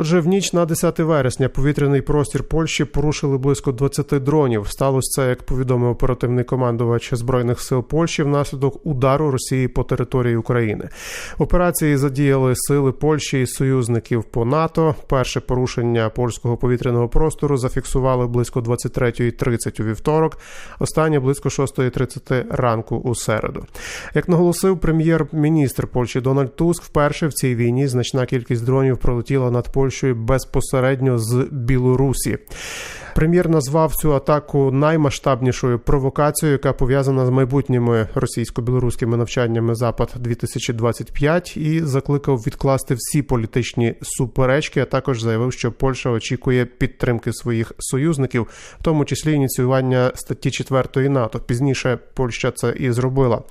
Отже, в ніч на 10 вересня повітряний простір Польщі порушили близько 20 дронів. Сталося це, як повідомив оперативний командувач збройних сил Польщі, внаслідок удару Росії по території України. Операції задіяли сили Польщі і союзників по НАТО. Перше порушення польського повітряного простору зафіксували близько 23.30 у вівторок. Останнє близько 6.30 ранку у середу. Як наголосив прем'єр-міністр Польщі Дональд Туск, вперше в цій війні значна кількість дронів пролетіла над Польщею безпосередньо з Білорусі. Прем'єр назвав цю атаку наймасштабнішою провокацією, яка пов'язана з майбутніми російсько-білоруськими навчаннями Запад 2025 і закликав відкласти всі політичні суперечки. А також заявив, що Польща очікує підтримки своїх союзників, в тому числі ініціювання статті 4 НАТО. Пізніше Польща це і зробила.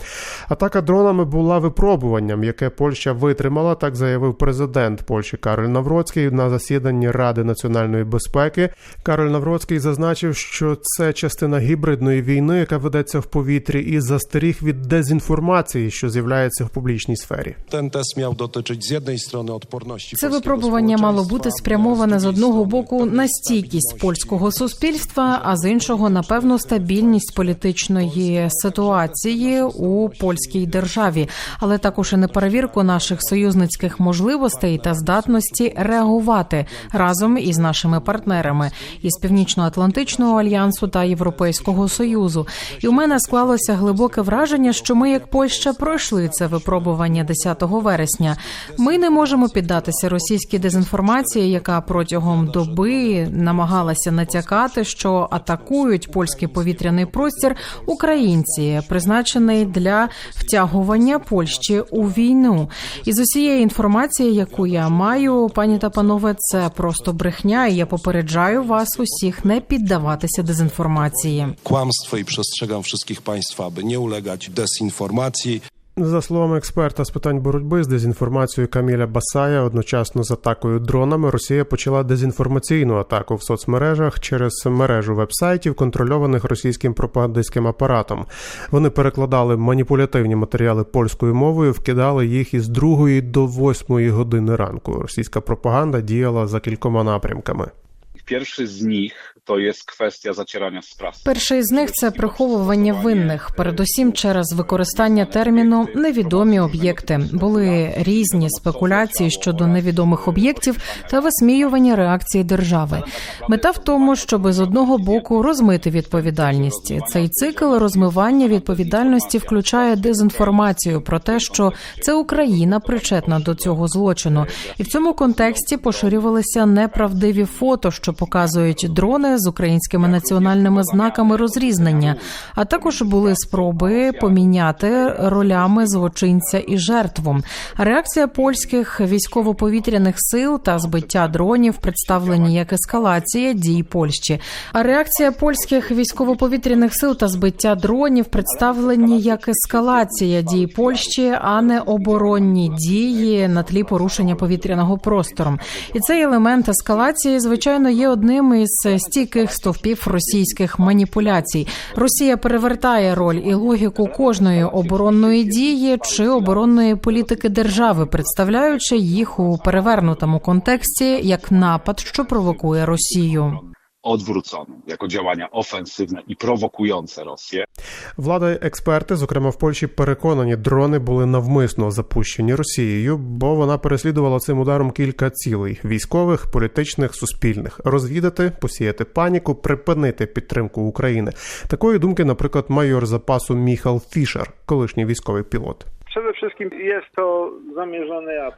Атака дронами була випробуванням, яке Польща витримала. Так заявив президент Польщі Кароль Навроцький на засіданні Ради національної безпеки. Кароль Навроцький Навроцький зазначив, що це частина гібридної війни, яка ведеться в повітрі, і застеріг від дезінформації, що з'являється в публічній сфері. Test miał dotyczyć z jednej strony odporności Це випробування мало бути спрямоване з одного боку на стійкість польського суспільства, а з іншого на певну стабільність політичної ситуації у польській державі, але також і на перевірку наших союзницьких можливостей та здатності реагувати разом із нашими партнерами. Із північно-атлантичного альянсу та Європейського союзу. І у мене склалося глибоке враження, що ми, як Польща, пройшли це випробування 10 вересня. Ми не можемо піддатися російській дезінформації, яка протягом доби намагалася натякати, що атакують польський повітряний простір українці, призначений для втягування Польщі у війну. І з усієї інформації, яку я маю, пані та панове, це просто брехня. І я попереджаю вас усіх не піддаватися дезінформації. Kłamstwo i przestrzegam wszystkich Państwa, aby nie ulegać dezinformacji. За словами експерта з питань боротьби з дезінформацією Каміля Басая, одночасно з атакою дронами Росія почала дезінформаційну атаку в соцмережах через мережу вебсайтів, контрольованих російським пропагандистським апаратом. Вони перекладали маніпулятивні матеріали польською мовою, вкидали їх із другої до восьмої години ранку. Російська пропаганда діяла за кількома напрямками. Pierwszy z nich jest kwestia zacierania z prasą. Перший з них це приховування винних, передусім через використання терміну невідомі об'єкти. Були різні спекуляції щодо невідомих об'єктів та висміювання реакції держави. Мета в тому, щоб з одного боку розмити відповідальність. Цей цикл розмивання відповідальності включає дезінформацію про те, що це Україна причетна до цього злочину, і в цьому контексті поширювалися неправдиві фото, що показують дрони з українськими національними знаками розрізнення. А також були спроби поміняти ролями злочинця і жертву. Реакція польських військово-повітряних сил та збиття дронів представлені як ескалація дій Польщі. А реакція польських військово-повітряних сил та збиття дронів представлені як ескалація дій Польщі, а не оборонні дії на тлі порушення повітряного простору. І цей елемент ескалації, звичайно, є одним із стійких стовпів російських маніпуляцій. Росія перевертає роль і логіку кожної оборонної дії чи оборонної політики держави, представляючи їх у перевернутому контексті як напад, що провокує Росію. Odwrócone jako działania ofensywne i prowokujące Rosję. Влада експерти, зокрема в Польщі, переконані, дрони були навмисно запущені Росією, бо вона переслідувала цим ударом кілька цілей: військових, політичних, суспільних розвідати, посіяти паніку, припинити підтримку України. Такої думки, наприклад, майор запасу Міхал Фішер, колишній військовий пілот.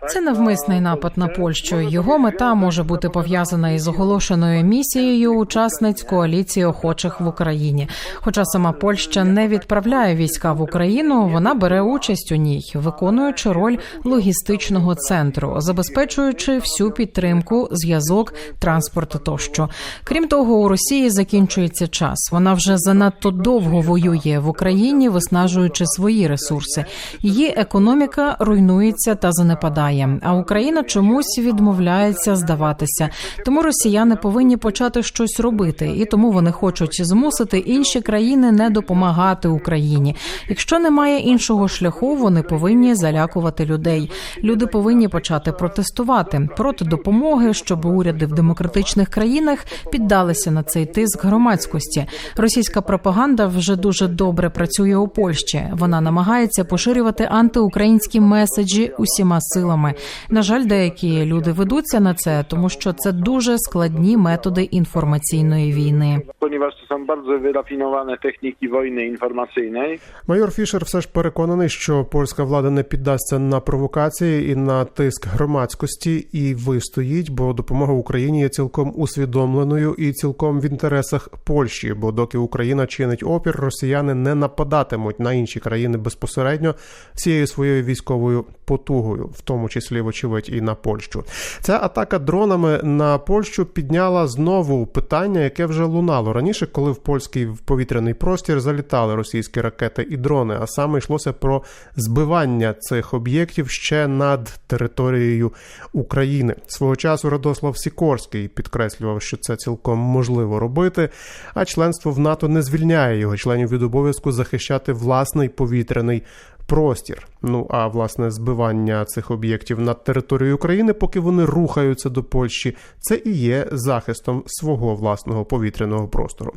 Це навмисний напад на Польщу. Його мета може бути пов'язана із оголошеною місією учасниць коаліції охочих в Україні. Хоча сама Польща не відправляє війська в Україну, вона бере участь у ній, виконуючи роль логістичного центру, забезпечуючи всю підтримку, зв'язок, транспорт тощо. Крім того, у Росії закінчується час. Вона вже занадто довго воює в Україні, виснажуючи свої ресурси. Її Її економіка руйнується та занепадає. А Україна чомусь відмовляється здаватися. Тому росіяни повинні почати щось робити, і тому вони хочуть змусити інші країни не допомагати Україні. Якщо немає іншого шляху, вони повинні залякувати людей. Люди повинні почати протестувати проти допомоги, щоб уряди в демократичних країнах піддалися на цей тиск громадськості. Російська пропаганда вже дуже добре працює у Польщі. Вона намагається поширювати антиукраїнські меседжі усіма силами. На жаль, деякі люди ведуться на це, тому що це дуже складні методи інформаційної війни. To są bardzo wyrafinowane techniki wojny informacyjnej, Майор Фішер все ж переконаний, що польська влада не піддасться на провокації і на тиск громадськості і вистоїть, бо допомога Україні є цілком усвідомленою і цілком в інтересах Польщі. Бо доки Україна чинить опір, росіяни не нападатимуть на інші країни безпосередньо всією своєю військовою потугою, в тому числі, вочевидь, і на Польщу. Ця атака дронами на Польщу підняла знову питання, яке вже лунало раніше, коли в польський повітряний простір залітали російські ракети і дрони. А саме йшлося про збивання цих об'єктів ще над територією України. Свого часу Радослав Сікорський підкреслював, що це цілком можливо робити. А членство в НАТО не звільняє його членів від обов'язку захищати власний повітряний простір. Ну а власне збивання цих об'єктів над територією України, поки вони рухаються до Польщі, це і є захистом свого власного повітряного простору.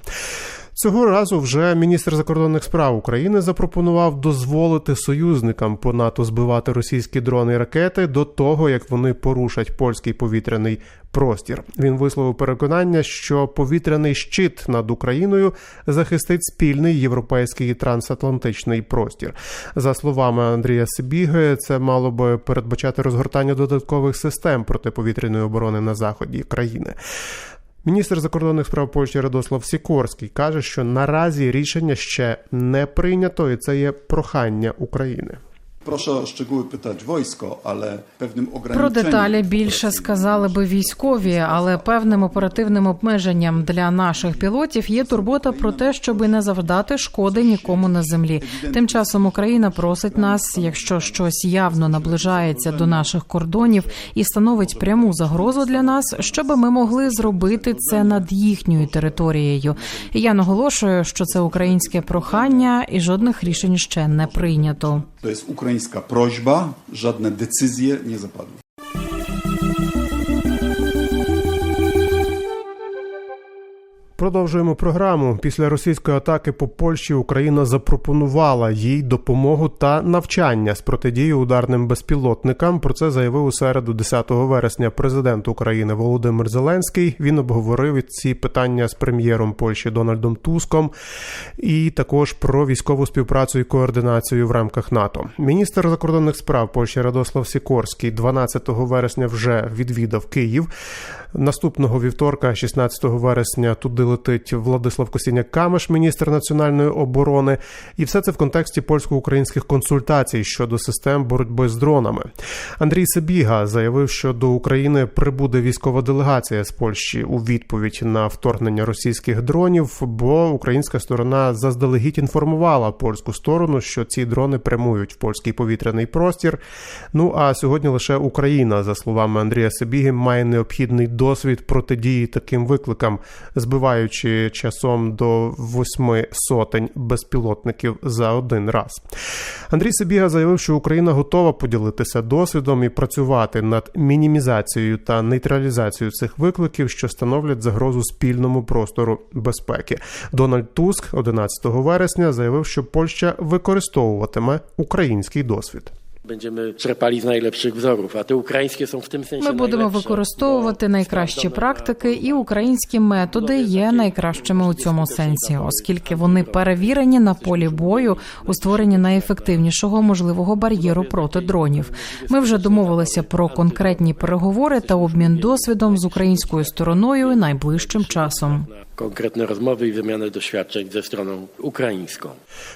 Цього разу вже міністр закордонних справ України запропонував дозволити союзникам по НАТО збивати російські дрони і ракети до того, як вони порушать польський повітряний простір. Він висловив переконання, що повітряний щит над Україною захистить спільний європейський трансатлантичний простір. За словами Андрія Сибіги, це мало би передбачати розгортання додаткових систем протиповітряної оборони на заході країни. Міністр закордонних справ Польщі Радослав Сікорський каже, що наразі рішення ще не прийнято, і це є прохання України. O szczegóły pytać wojsko, ale pewnym Про деталі більше сказали би військові, але певним оперативним обмеженням для наших пілотів є турбота про те, щоб не завдати шкоди нікому на землі. Тим часом Україна просить нас, якщо щось явно наближається до наших кордонів і становить пряму загрозу для нас, щоб ми могли зробити це над їхньою територією. І я наголошую, що це українське прохання, і жодних рішень ще не прийнято. To jest ukraińska prośba, żadne decyzje nie zapadły. Продовжуємо програму. Після російської атаки по Польщі Україна запропонувала їй допомогу та навчання з протидії ударним безпілотникам. Про це заявив у середу, 10 вересня, президент України Володимир Зеленський. Він обговорив ці питання з прем'єром Польщі Дональдом Туском і також про військову співпрацю і координацію в рамках НАТО. Міністр закордонних справ Польщі Радослав Сікорський 12 вересня вже відвідав Київ. Наступного вівторка, 16 вересня, туди летить Владислав Косіняк Камеш, міністр національної оборони, і все це в контексті польсько-українських консультацій щодо систем боротьби з дронами. Андрій Сабіга заявив, що до України прибуде військова делегація з Польщі у відповідь на вторгнення російських дронів, бо українська сторона заздалегідь інформувала польську сторону, що ці дрони прямують в польський повітряний простір. Ну а сьогодні лише Україна, за словами Андрія Сабіги, має необхідний досвід протидії таким викликам, збиваючи часом до восьми сотень безпілотників за один раз. Андрій Сабіга заявив, що Україна готова поділитися досвідом і працювати над мінімізацією та нейтралізацією цих викликів, що становлять загрозу спільному простору безпеки. Дональд Туск 11 вересня заявив, що Польща використовуватиме український досвід. Będziemy czerpali z najlepszych wzorów, a te ukraińskie są w tym sensie Ми будемо najlepsze, використовувати найкращі практики, і українські методи є найкращими у цьому сенсі, оскільки вони перевірені на полі бою у створенні найефективнішого можливого бар'єру проти дронів. Ми вже домовилися про конкретні переговори та обмін досвідом з українською стороною найближчим часом. Konkretne rozmowy i wymianę doświadczeń ze stroną ukraińską.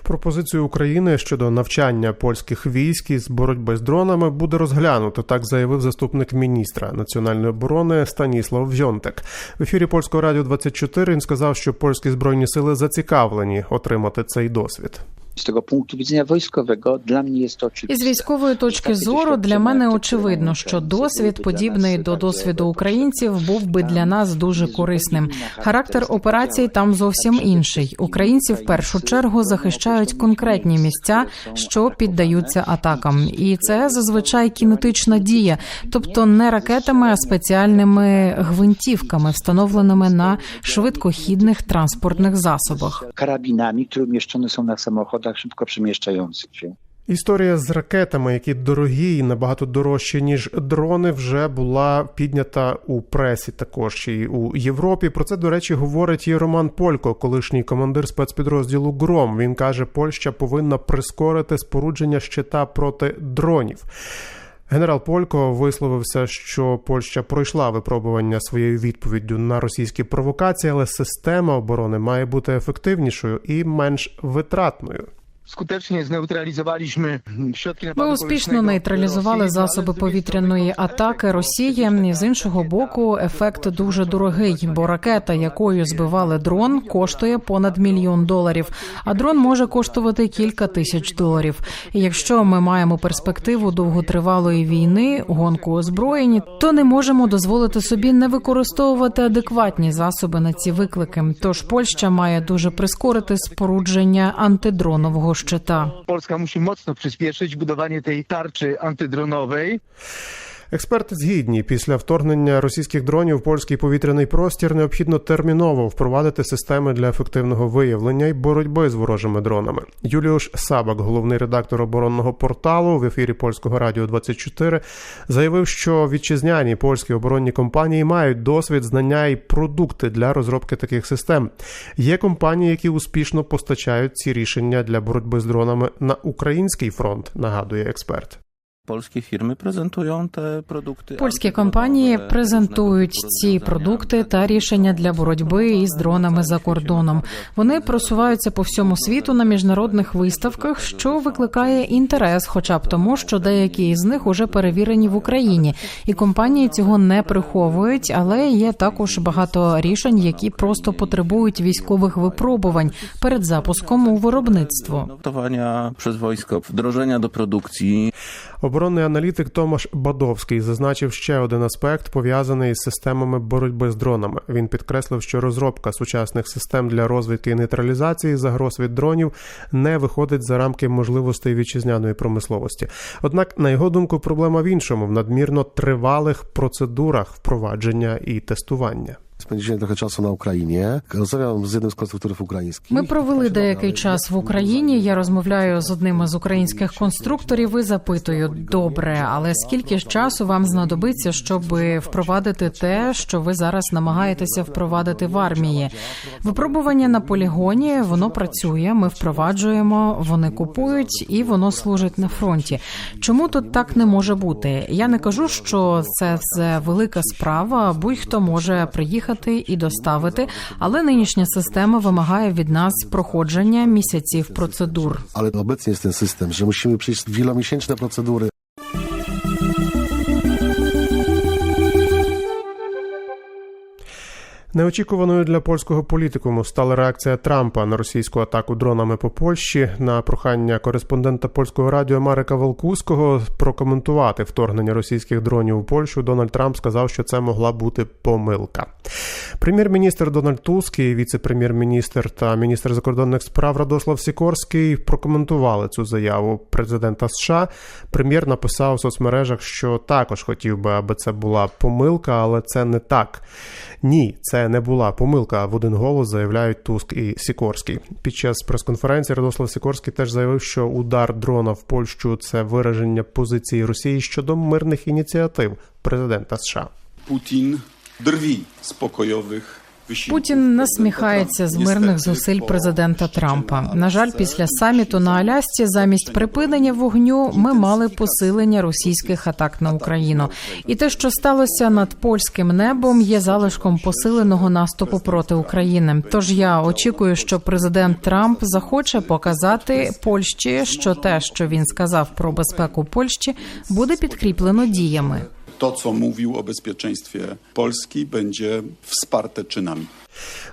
Пропозицію України щодо навчання польських військ із боротьби з дронами буде розглянуто. Так заявив заступник міністра національної оборони Станіслав Вьонтек. В ефірі польського радіо 24 Він сказав, що польські збройні сили зацікавлені отримати цей досвід. Z tego punktu widzenia wojskowego dla mnie jest to. Із військової точки зору для мене очевидно, що досвід, подібний до досвіду українців, був би для нас дуже корисним. Характер операцій там зовсім інший. Українці в першу чергу захищають конкретні місця, що піддаються атакам, і це зазвичай кінетична дія, тобто не ракетами, а спеціальними гвинтівками, встановленими на швидкохідних транспортних засобах. Karabinami, które umieszczone są na samochodach szybko przemieszczających się. Історія з ракетами, які дорогі і набагато дорожчі ніж дрони, вже була піднята у пресі, також і у Європі. Про це до речі говорить і Роман Полько, колишній командир спецпідрозділу Гром. Він каже, Польща повинна прискорити спорудження щита проти дронів. Генерал Полько висловився, що Польща пройшла випробування своєю відповіддю на російські провокації, але система оборони має бути ефективнішою і менш витратною. Skutecznie zneutralizowaliśmy środki Ми успішно нейтралізували засоби повітряної атаки Росії. І з іншого боку, ефект дуже дорогий, бо ракета, якою збивали дрон, коштує понад мільйон доларів. А дрон може коштувати кілька тисяч доларів. І якщо ми маємо перспективу довготривалої війни, гонку озброєні, то не можемо дозволити собі не використовувати адекватні засоби на ці виклики. Тож Польща має дуже прискорити спорудження антидронового szczyta. Polska musi mocno przyspieszyć budowanie tej tarczy antydronowej. Експерти згідні після вторгнення російських дронів в польський повітряний простір необхідно терміново впровадити системи для ефективного виявлення і боротьби з ворожими дронами. Юліуш Сабак, головний редактор оборонного порталу в ефірі польського радіо 24, заявив, що вітчизняні польські оборонні компанії мають досвід, знання і продукти для розробки таких систем. Є компанії, які успішно постачають ці рішення для боротьби з дронами на український фронт. Нагадує експерт. Polskie firmy prezentują te produkty. Польські компанії презентують ці продукти та рішення для боротьби із дронами за кордоном. Вони просуваються по всьому світу на міжнародних виставках, що викликає інтерес, хоча б тому, що деякі із них уже перевірені в Україні, і компанії цього не приховують. Але є також багато рішень, які просто потребують військових випробувань перед запуском у виробництво. Przez wojsko, wdrożenia do produkcji. Оборонний аналітик Томаш Бадовський зазначив ще один аспект, пов'язаний з системами боротьби з дронами. Він підкреслив, що розробка сучасних систем для розвідки і нейтралізації загроз від дронів не виходить за рамки можливостей вітчизняної промисловості. Однак, на його думку, проблема в іншому в надмірно тривалих процедурах впровадження і тестування. Spędziliśmy trochę czasu na Ukrainie. Rozmawiam z jednym z konstruktorów ukraińskich. Ми провели деякий час в Україні. Я розмовляю з одним із українських конструкторів і запитую: добре, але скільки ж часу вам знадобиться, щоб впровадити те, що ви зараз намагаєтеся впровадити в армії? Випробування на полігоні воно працює. Ми впроваджуємо, вони купують і воно служить на фронті. Чому тут так не може бути? Я не кажу, що це все велика справа. Будь-хто може приїхати і доставити, але нинішня система вимагає від нас проходження місяців процедур. Але obecnie систем, що мусимо прийти віломісячні przejść Неочікуваною для польського політикуму стала реакція Трампа на російську атаку дронами по Польщі на прохання кореспондента польського радіо Марика Волкуського прокоментувати вторгнення російських дронів у Польщу. Дональд Трамп сказав, що це могла бути помилка. Прем'єр-міністр Дональд Туск і віце-прем'єр-міністр та міністр закордонних справ Радослав Сікорський прокоментували цю заяву президента США. Прем'єр написав у соцмережах, що також хотів би, аби це була помилка, але це не так. Ні, це не була помилка. В один голос заявляють Туск і Сікорський. Під час прес-конференції Радослав Сікорський теж заявив, що удар дрона в Польщу це вираження позиції Росії щодо мирних ініціатив президента США. Путін дрві wysiłków. Путін насміхається з мирних зусиль президента Трампа. На жаль, після саміту на Алясці замість припинення вогню ми мали посилення російських атак на Україну. І те, що сталося над польським небом, є залишком посиленого наступу проти України. Тож я очікую, що президент Трамп захоче показати Польщі, що те, що він сказав про безпеку Польщі, буде підкріплено діями. To, co mówił o bezpieczeństwie Polski, będzie wsparte czynami.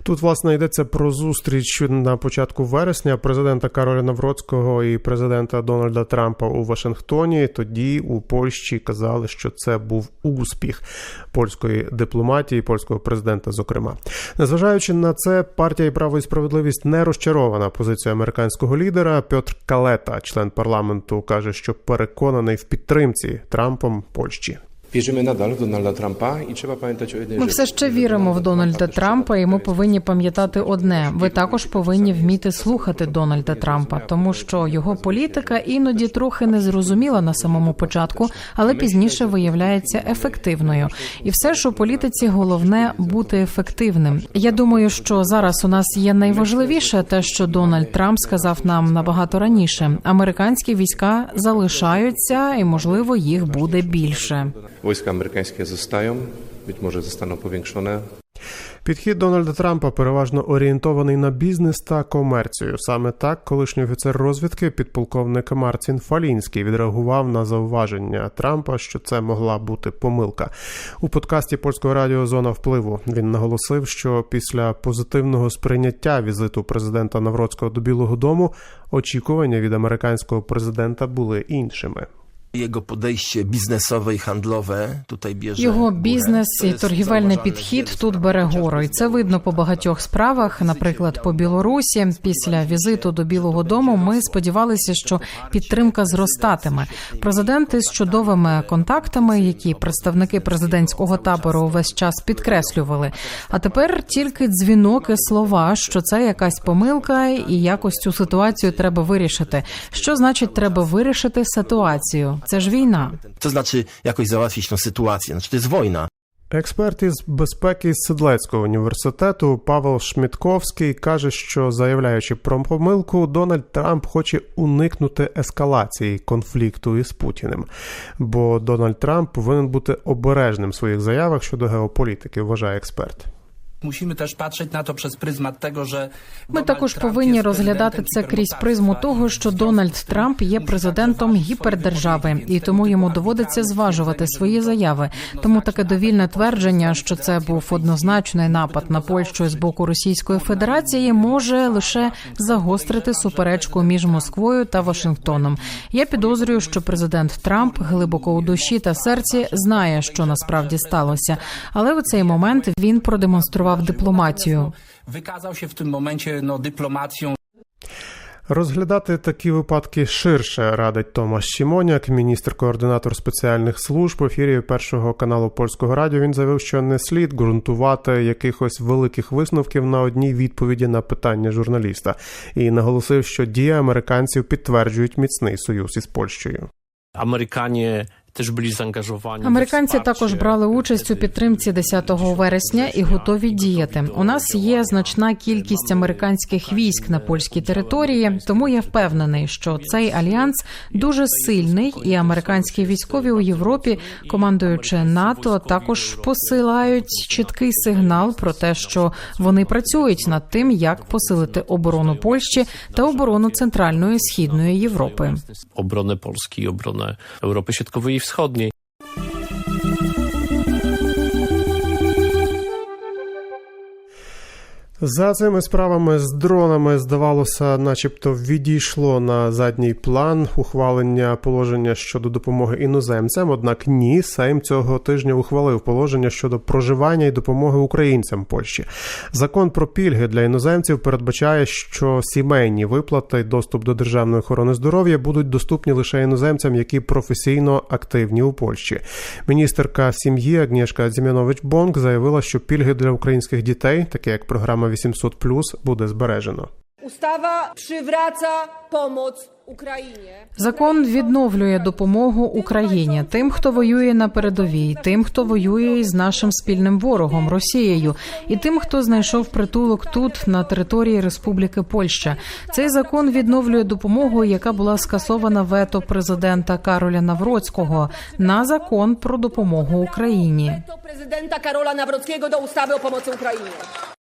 Тут власне йдеться про зустріч на початку вересня президента Кароля Навроцького і президента Дональда Трампа у Вашингтоні. Тоді у Польщі казали, що це був успіх польської дипломатії, польського президента. Зокрема, незважаючи на це, партія і право і справедливість не розчарована позицією американського лідера. Петр Калета, член парламенту, каже, що переконаний в підтримці Трампом Польщі. Nadal w Donalda Trumpa i trzeba pamiętać o jednej Ми все ще віримо в Дональда Трампа, і ми повинні пам'ятати одне: ви також повинні вміти слухати Дональда Трампа, тому що його політика іноді трохи незрозуміла на самому початку, але пізніше виявляється ефективною. І все ж у політиці головне бути ефективним. Я думаю, що зараз у нас є найважливіше те, що Дональд Трамп сказав нам набагато раніше: американські війська залишаються, і можливо їх буде більше. Wojska amerykańskie zostają, być może zostaną powiększone. Підхід Дональда Трампа переважно орієнтований на бізнес та комерцію. Саме так колишній офіцер розвідки, підполковник Мартін Фалінський, відреагував на зауваження Трампа, що це могла бути помилка. У подкасті польського радіо Зона впливу він наголосив, що після позитивного сприйняття візиту президента Навроцького до Білого Дому очікування від американського президента були іншими. Bierze Його бізнес і торгівельний підхід тут бере гору, і це видно по багатьох справах. Наприклад, по Білорусі, після візиту до Білого Дому, ми сподівалися, що підтримка зростатиме. Президенти з чудовими контактами, які представники президентського табору увесь час підкреслювали. А тепер тільки дзвінок і слова, що це якась помилка, і якось цю ситуацію треба вирішити. Що значить треба вирішити ситуацію? Це ж війна. To znaczy jakoś załatwić tę sytuację. Znaczy to jest. Експерт із безпеки з Седлецького університету Павел Шмітковський каже, що заявляючи про помилку, Дональд Трамп хоче уникнути ескалації конфлікту із Путіним. Бо Дональд Трамп повинен бути обережним в своїх заявах щодо геополітики, вважає експерт. Ми також повинні розглядати це крізь призму того, що Дональд Трамп є президентом гіпердержави, і тому йому доводиться зважувати свої заяви. Тому таке довільне твердження, що це був однозначний напад на Польщу з боку Російської Федерації, може лише загострити суперечку між Москвою та Вашингтоном. Я підозрюю, що президент Трамп глибоко у душі та серці знає, що насправді сталося, але у цей момент він продемонстрував дипломатію. wykazał się w tym momencie no, Розглядати такі випадки ширше радить Томаш Шімоняк, міністр-координатор спеціальних служб. В ефірі першого каналу польського радіо він заявив, що не слід ґрунтувати якихось великих висновків на одній відповіді на питання журналіста, і наголосив, що дії американців підтверджують міцний союз із Польщею. Amerykanie też byli zaangażowani. Американці також брали участь у підтримці 10 вересня і готові діяти. У нас є значна кількість американських військ на польській території, тому я впевнений, що цей альянс дуже сильний, і американські військові у Європі, командуючи НАТО, також посилають чіткий сигнал про те, що вони працюють над тим, як посилити оборону Польщі та оборону центральної східної Європи. I obronę Europy Środkowej i Wschodniej. За цими справами з дронами здавалося, начебто відійшло на задній план ухвалення положення щодо допомоги іноземцям. Однак ні, Сейм цього тижня ухвалив положення щодо проживання і допомоги українцям Польщі. Закон про пільги для іноземців передбачає, що сімейні виплати і доступ до державної охорони здоров'я будуть доступні лише іноземцям, які професійно активні у Польщі. Міністерка сім'ї Агнєшка Зім'янович Бонк заявила, що пільги для українських дітей, такі як програма 800+, буде збережено. Ustawa przywraca pomoc Ukrainie. Закон відновлює допомогу Україні тим, хто воює на передовій, тим, хто воює із нашим спільним ворогом Росією, і тим, хто знайшов притулок тут на території Республіки Польща. Цей закон відновлює допомогу, яка була скасована вето президента Кароля Навроцького на закон про допомогу Україні. Prezydenta Karola Nawrockiego do ustawy o pomocy Ukrainie.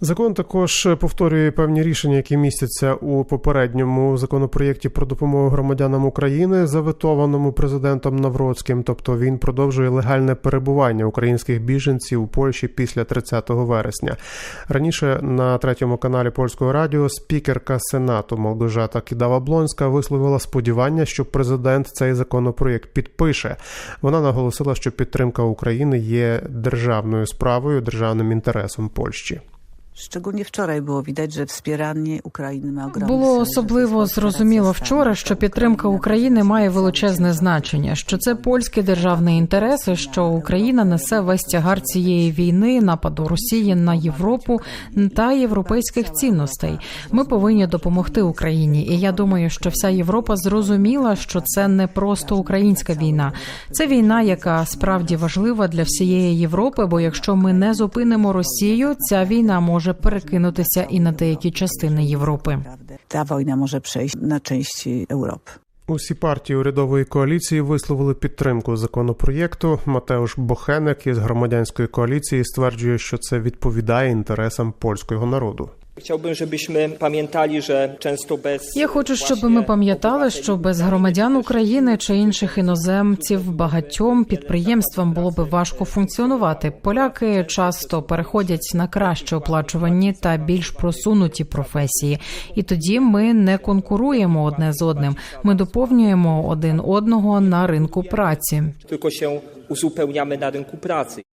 Закон також повторює певні рішення, які містяться у попередньому законопроєкті про допомогу громадянам України, заветованому президентом Навроцьким. Тобто він продовжує легальне перебування українських біженців у Польщі після 30 вересня. Раніше на третьому каналі польського радіо спікерка Сенату Молдожата Кідава Блонська висловила сподівання, що президент цей законопроєкт підпише. Вона наголосила, що підтримка України є державною справою, державним інтересом Польщі. Szczególnie wczoraj było widać, że wspieranie Ukrainy ma ogromny Було особливо зрозуміло вчора, що підтримка України має величезне значення, що це польський державний інтерес, що Україна несе весь тягар цієї війни, нападу Росії на Європу та європейських цінностей. Ми повинні допомогти Україні, і я думаю, що вся Європа зрозуміла, що це не просто українська війна, це війна, яка справді важлива для всієї Європи. Бо якщо ми не зупинимо Росію, ця війна може перекинутися і на деякі частини Європи. Та війна може może на частини Європи. Europy. Усі партії урядової коаліції висловили підтримку законопроєкту. Матеуш Бохенек із громадянської коаліції стверджує, що це відповідає інтересам польського народу. Chciałbym, żebyśmy pamiętali, że często bez Я хочу, щоб ми пам'ятали, що без громадян України чи інших іноземців багатьом підприємствам було би важко функціонувати. Поляки часто переходять на краще оплачувані та більш просунуті професії, і тоді ми не конкуруємо одне з одним. Ми доповнюємо один одного на ринку праці. się uzupełniamy na rynku pracy.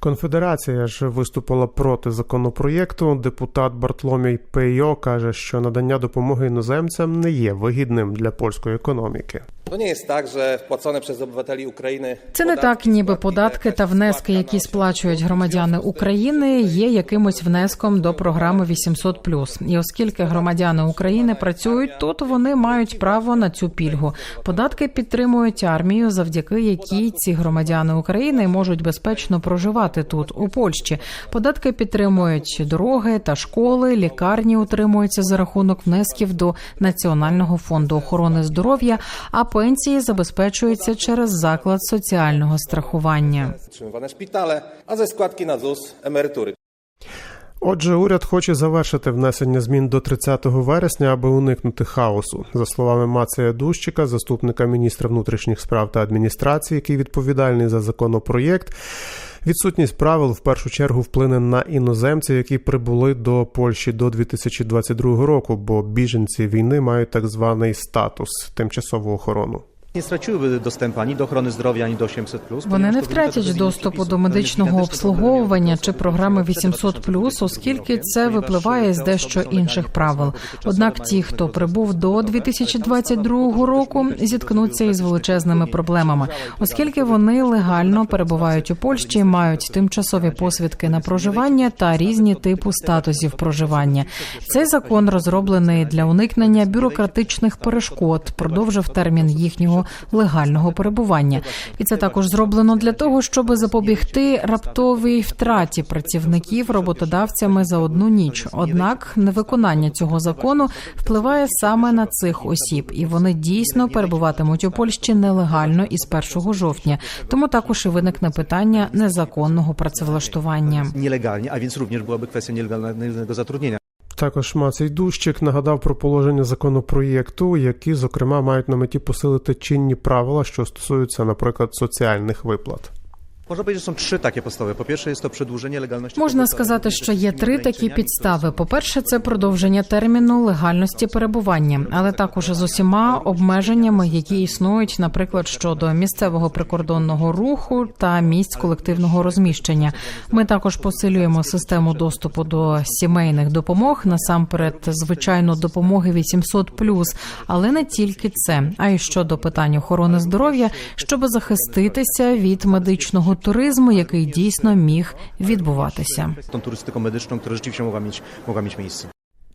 Конфедерація ж виступила проти законопроєкту. Депутат Бартломій Пейо каже, що надання допомоги іноземцям не є вигідним для польської економіки. To nie jest tak, że wpłacone przez obywateli Ukrainy Це не так, ніби податки та внески, які сплачують громадяни України, є якимось внеском до програми 800+. І оскільки громадяни України працюють тут, вони мають право на цю пільгу. Податки підтримують армію, завдяки якій ці громадяни України можуть безпечно проживати тут, у Польщі. Податки підтримують дороги та школи, лікарні утримуються за рахунок внесків до Національного фонду охорони здоров'я. А пенсії забезпечуються через заклад соціального страхування. шпітале, а за складки на ЗУС емеритури. Отже, уряд хоче завершити внесення змін до 30 вересня, аби уникнути хаосу. За словами Мацея Дущика, заступника міністра внутрішніх справ та адміністрації, який відповідальний за законопроєкт. Відсутність правил в першу чергу вплине на іноземців, які прибули до Польщі до 2022 року, бо біженці війни мають так званий статус тимчасову охорону. Nie straciłyby dostępu ani do ochrony zdrowia, ani do 800+. Вони не втратять доступу до медичного обслуговування чи програми 800+, оскільки це випливає з дещо інших правил. Однак ті, хто прибув до 2022 року, зіткнуться із величезними проблемами, оскільки вони легально перебувають у Польщі, мають тимчасові посвідки на проживання та різні типи статусів проживання. Цей закон розроблений для уникнення бюрократичних перешкод, продовжив термін їхнього легального перебування. І це також зроблено для того, щоб запобігти раптовій втраті працівників роботодавцями за одну ніч. Однак невиконання цього закону впливає саме на цих осіб, і вони дійсно перебуватимуть у Польщі нелегально із 1 жовтня. Тому також і виникне питання незаконного працевлаштування. Nielegalnie, a więc również byłaby kwestia nielegalnego zatrudnienia. Також Мацей Дущик нагадав про положення законопроєкту, які, зокрема, мають на меті посилити чинні правила, що стосуються, наприклад, соціальних виплат. Można powiedzieć, są trzy takie podstawy. Po pierwsze jest to przedłużenie legalności. Можна сказати, що є три такі підстави. По перше, це продовження терміну легальності перебування, але також з усіма обмеженнями, які існують, наприклад, щодо місцевого прикордонного руху та місць колективного розміщення. Ми також посилюємо систему доступу до сімейних допомог, насамперед, звичайно, допомоги 800+, але не тільки це, а й щодо питань охорони здоров'я, щоб захиститися від медичного туризму, який дійсно міг відбуватися. Która rzeczywiście mogła mieć, mogła mieć.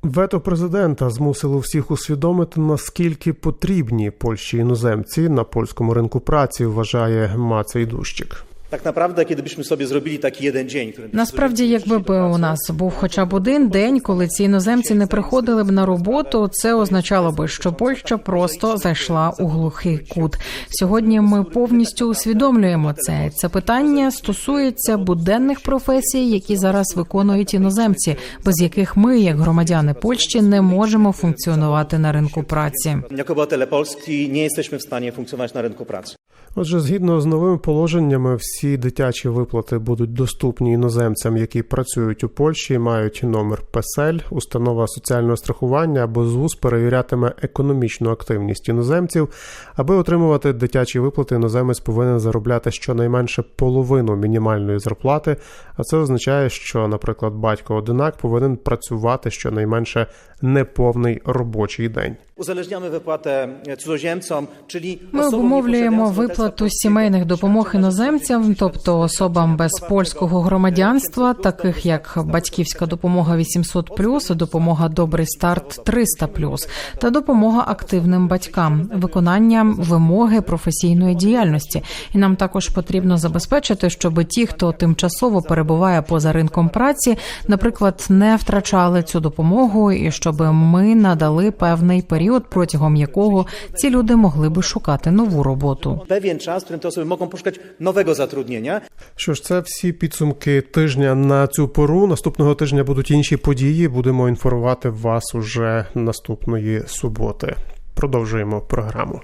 Вето президента змусило всіх усвідомити, наскільки потрібні Польщі іноземці на польському ринку праці, вважає Мацей Дущик. Tak naprawdę, kiedybyśmy sobie zrobili taki jeden dzień, który Насправді, якби б у нас був хоча б один день, коли ці іноземці не приходили б на роботу, це означало би, що Польща просто зайшла у глухий кут. Сьогодні ми повністю усвідомлюємо це. Це питання стосується буденних професій, які зараз виконують іноземці, без яких ми, як громадяни Польщі, не можемо функціонувати на ринку праці. jako obywatele Polski nie jesteśmy w stanie funkcjonować na rynku pracy. Отже, згідно з новими положеннями, всі дитячі виплати будуть доступні іноземцям, які працюють у Польщі, і мають номер ПЕСЕЛь. Установа соціального страхування або ЗУС перевірятиме економічну активність іноземців. Аби отримувати дитячі виплати, іноземець повинен заробляти щонайменше половину мінімальної зарплати. А це означає, що, наприклад, батько одинак повинен працювати щонайменше неповний робочий день. Uzależniamy wypłatę cudzoziemcom, czyli Ми osobom обумовлюємо виплату сімейних допомог іноземцям, тобто особам без польського громадянства, таких як батьківська допомога 800+, допомога Добрий старт 300+, та допомога активним батькам, виконання вимоги професійної діяльності. І нам також потрібно забезпечити, щоб ті, хто тимчасово перебуває поза ринком праці, наприклад, не втрачали цю допомогу, і щоб ми надали певний період, протягом якого ці люди могли би шукати нову роботу. Певен час, którym te osoby mogą poszukać nowego. Що ж, це всі підсумки тижня на цю пору. Наступного тижня будуть інші події. Будемо інформувати вас уже наступної суботи. Продовжуємо програму.